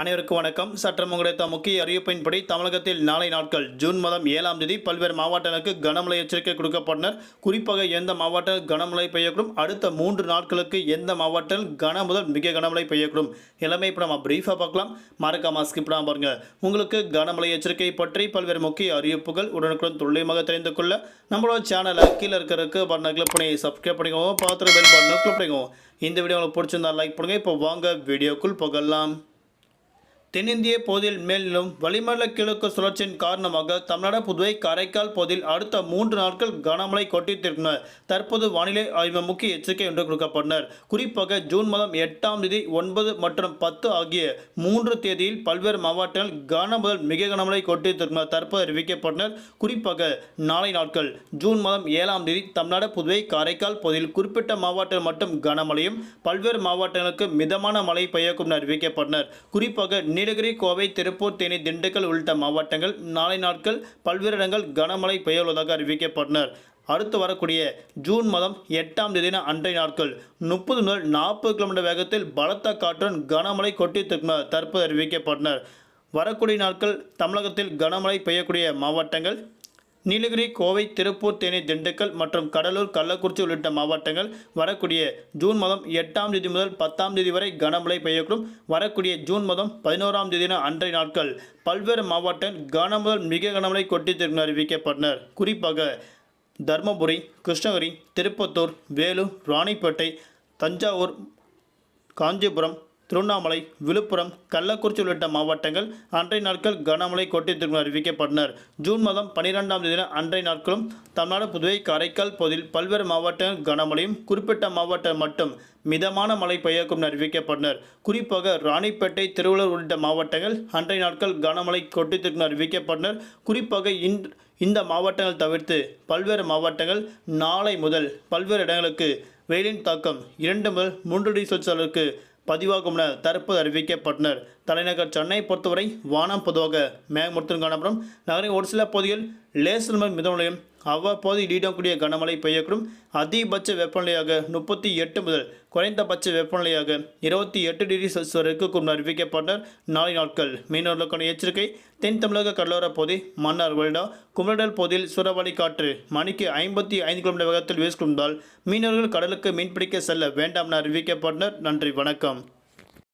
அனைவருக்கும் வணக்கம். சற்றம் கிடைத்த முக்கிய அறிவிப்பின்படி தமிழகத்தில் நாளை நாட்கள் ஜூன் மாதம் ஏழாம் தேதி பல்வேறு மாவட்டங்களுக்கு கனமழை எச்சரிக்கை கொடுக்கப்பட்டனர். குறிப்பாக எந்த மாவட்டம் கனமழை பெய்யக்கூடும்? அடுத்த மூன்று நாட்களுக்கு எந்த மாவட்டம் கன முதல் மிக கனமழை பெய்யக்கூடும்? எல்லாமே இப்போ நம்ம பிரீஃபாக பார்க்கலாம். மறக்காம ஸ்கிப் பண்ணாம பாருங்க. உங்களுக்கு கனமழை எச்சரிக்கை பற்றி பல்வேறு முக்கிய அறிவிப்புகள் உடனுக்குடன் துல்லியமாக தெரிந்து கொள்ள நம்மளோட சேனலை கீழே இருக்கிறதுக்கு பட்டனை கிளிக் பண்ணி சப்ஸ்கிரைப் பண்ணிக்கோங்க. பார்த்துட்டு பெல் பட்டனை கிளிக் பண்ணிக்கோங்க. இந்த வீடியோ உங்களுக்கு பிடிச்சிருந்தா லைக் பண்ணுங்கள் இப்போ வாங்க வீடியோக்குள் போகலாம். தென்னிந்திய பகுதியில் மேலும் வளிமண்டல கிழக்கு சுழற்சியின் காரணமாக தமிழ்நாடு புதுவை காரைக்கால் பகுதியில் அடுத்த மூன்று நாட்கள் கனமழை கொட்டித்திருக்கின்றனர் தற்போது வானிலை ஆய்வு முக்கிய எச்சரிக்கை ஒன்று கொடுக்கப்பட்டனர். குறிப்பாக ஜூன் மாதம் எட்டாம் தேதி ஒன்பது மற்றும் பத்து ஆகிய மூன்று தேதியில் பல்வேறு மாவட்டங்கள் கன முதல் மிக கனமழை கொட்டித்திருக்கின்றனர் தற்போது அறிவிக்கப்பட்டனர். குறிப்பாக நாளை நாட்கள் ஜூன் மாதம் ஏழாம் தேதி தமிழ்நாடு புதுவை காரைக்கால் பகுதியில் குறிப்பிட்ட மாவட்டங்கள் மட்டும் கனமழையும் பல்வேறு மாவட்டங்களுக்கு மிதமான மழை பெய்யக்கும் என அறிவிக்கப்பட்டனர். குறிப்பாக நீலகிரி கோவை திருப்பூர் தேனி திண்டுக்கல் உள்ளிட்ட மாவட்டங்கள் நாளை நாட்கள் பல்வேறு இடங்கள் கனமழை பெய்ய உள்ளதாக அறிவிக்கப்பட்டனர். அடுத்து வரக்கூடிய ஜூன் மாதம் எட்டாம் தேதின அன்றைய நாட்கள் முப்பது முதல் நாற்பது கிலோமீட்டர் வேகத்தில் பலத்த காற்றுடன் கனமழை கொட்டி தற்போது அறிவிக்கப்பட்டனர். வரக்கூடிய நாட்கள் தமிழகத்தில் கனமழை பெய்யக்கூடிய மாவட்டங்கள் நீலகிரி கோவை திருப்பூர் தேனி திண்டுக்கல் மற்றும் கடலூர் கள்ளக்குறிச்சி உள்ளிட்ட மாவட்டங்கள் வரக்கூடிய ஜூன் மாதம் எட்டாம் தேதி முதல் பத்தாம் தேதி வரை கனமழை பெய்யக்கூடும். வரக்கூடிய ஜூன் மாதம் பதினோராம் தேதின அன்றைய நாட்கள் பல்வேறு மாவட்டங்கள் கன முதல் மிக கனமழை கொட்டி திரும்ப அறிவிக்கப்பட்டனர். குறிப்பாக தர்மபுரி கிருஷ்ணகிரி திருப்பத்தூர் வேலூர் ராணிப்பேட்டை தஞ்சாவூர் காஞ்சிபுரம் திருவண்ணாமலை விழுப்புரம் கள்ளக்குறிச்சி உள்ளிட்ட மாவட்டங்கள் அன்றைய நாட்கள் கனமழை கொட்டித்திருக்கும் அறிவிக்கப்பட்டனர். ஜூன் மாதம் பனிரெண்டாம் தேதி அன்றைய நாட்களும் தமிழ்நாடு புதுவை காரைக்கால் பகுதியில் பல்வேறு மாவட்டங்கள் கனமழையும் குறிப்பிட்ட மாவட்டம் மட்டும் மிதமான மழை பெய்யக்கும் அறிவிக்கப்பட்டனர். குறிப்பாக ராணிப்பேட்டை திருவள்ளூர் உள்ளிட்ட மாவட்டங்கள் அன்றைய நாட்கள் கனமழை கொட்டித்திருக்கும் அறிவிக்கப்பட்டனர். குறிப்பாக இன்று இந்த மாவட்டங்கள் தவிர்த்து பல்வேறு மாவட்டங்கள் நாளை முதல் பல்வேறு இடங்களுக்கு வெயிலின் தாக்கம் இரண்டு முதல் மூன்று டிசல் அளவுக்கு பதிவாகும் என தற்போது அறிவிக்கப்பட்டனர். தலைநகர் சென்னை பொறுத்தவரை வானம் பொதுவாக மேகமூர்த்தம் காணப்படும் நகரின் ஒரு சில பகுதிகள் லேசர் முதல் மிதமலையும் அவ்வப்போது இடிடக்கூடிய கனமழை பெய்யக்கூடும். அதிகபட்ச வெப்பநிலையாக முப்பத்தி எட்டு முதல் குறைந்தபட்ச வெப்பநிலையாக இருபத்தி எட்டு டிகிரி செல்சியஸ் வரை இருக்கக்கூடும் அறிவிக்கப்பட்டனர். நாளை நாட்கள் மீனவர்களுக்கான எச்சரிக்கை. தென் தமிழக கடலோர பகுதி மன்னார் வருடா குமரடல் பகுதியில் சூறாவளி காற்று மணிக்கு ஐம்பத்தி ஐந்து கிலோமீட்டர் வேகத்தில் வீசிக்கொண்டால் மீனவர்கள் கடலுக்கு மீன்பிடிக்க செல்ல வேண்டாம் என அறிவிக்கப்பட்டனர். நன்றி வணக்கம்.